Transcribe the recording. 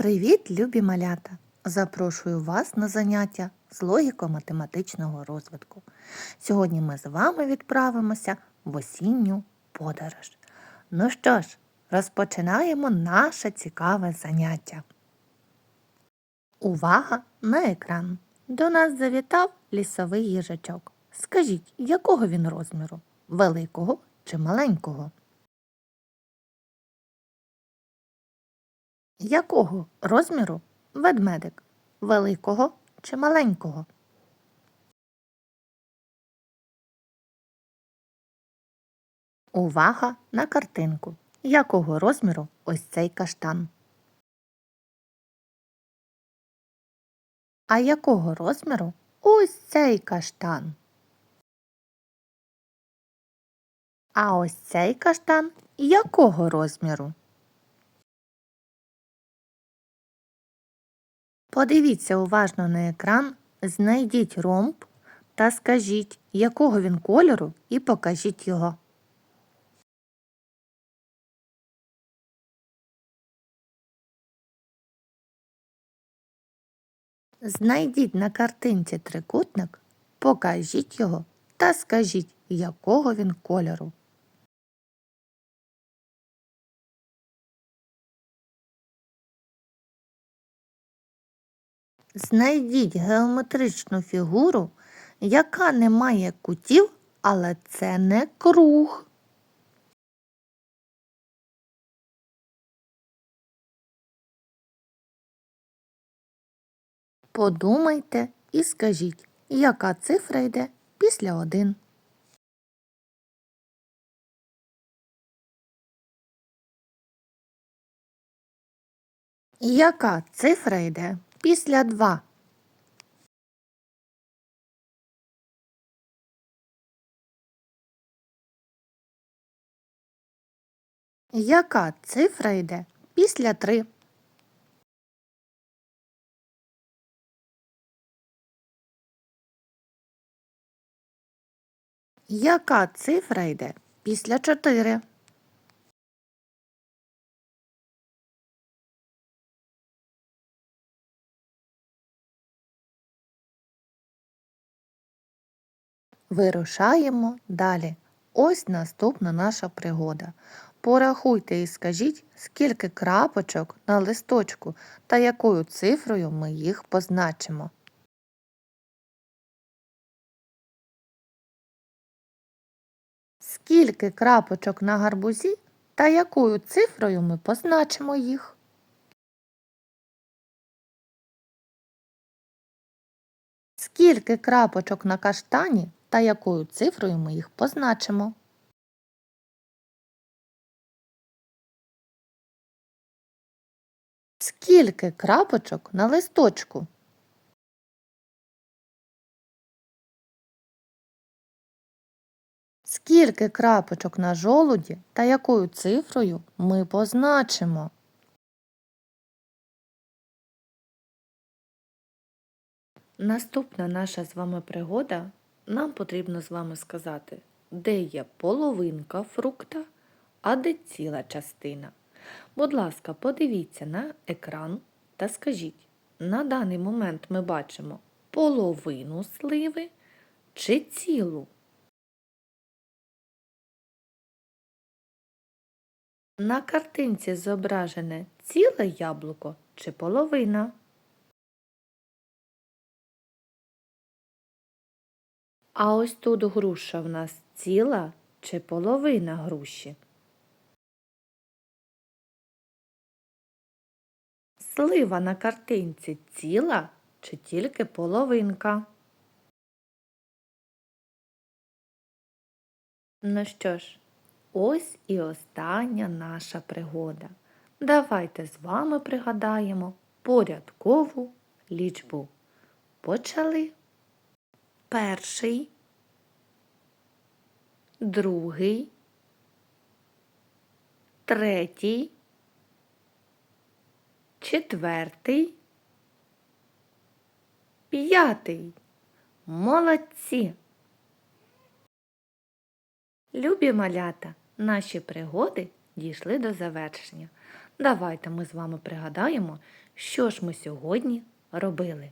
Привіт, любі малята! Запрошую вас на заняття з логіко-математичного розвитку. Сьогодні ми з вами відправимося в осінню подорож. Ну що ж, розпочинаємо наше цікаве заняття. Увага на екран! До нас завітав лісовий їжачок. Скажіть, якого він розміру? Великого чи маленького? Якого розміру ведмедик? Великого чи маленького? Увага на картинку. Якого розміру ось цей каштан? А якого розміру ось цей каштан? А ось цей каштан якого розміру? Подивіться уважно на екран, знайдіть ромб та скажіть, якого він кольору, і покажіть його. Знайдіть на картинці трикутник, покажіть його та скажіть, якого він кольору. Знайдіть геометричну фігуру, яка не має кутів, але це не круг. Подумайте і скажіть, яка цифра йде після 1. Яка цифра йде після 2? Яка цифра йде після 3? Яка цифра йде після 4? Вирушаємо далі. Ось наступна наша пригода. Порахуйте і скажіть, скільки крапочок на листочку та якою цифрою ми їх позначимо. Скільки крапочок на гарбузі та якою цифрою ми позначимо їх? Скільки крапочок на каштані та якою цифрою ми їх позначимо? Скільки крапочок на листочку? Скільки крапочок на жолуді та якою цифрою ми позначимо? Наступна наша з вами пригода. Нам потрібно з вами сказати, де є половинка фрукта, а де ціла частина. Будь ласка, подивіться на екран та скажіть, на даний момент ми бачимо половину сливи чи цілу? На картинці зображене ціле яблуко чи половина? А ось тут груша в нас ціла чи половина груші? Слива на картинці ціла чи тільки половинка? Ну що ж, ось і остання наша пригода. Давайте з вами пригадаємо порядкову лічбу. Почали перший, другий, третій, четвертий, п'ятий. Молодці! Любі малята, наші пригоди дійшли до завершення. Давайте ми з вами пригадаємо, що ж ми сьогодні робили.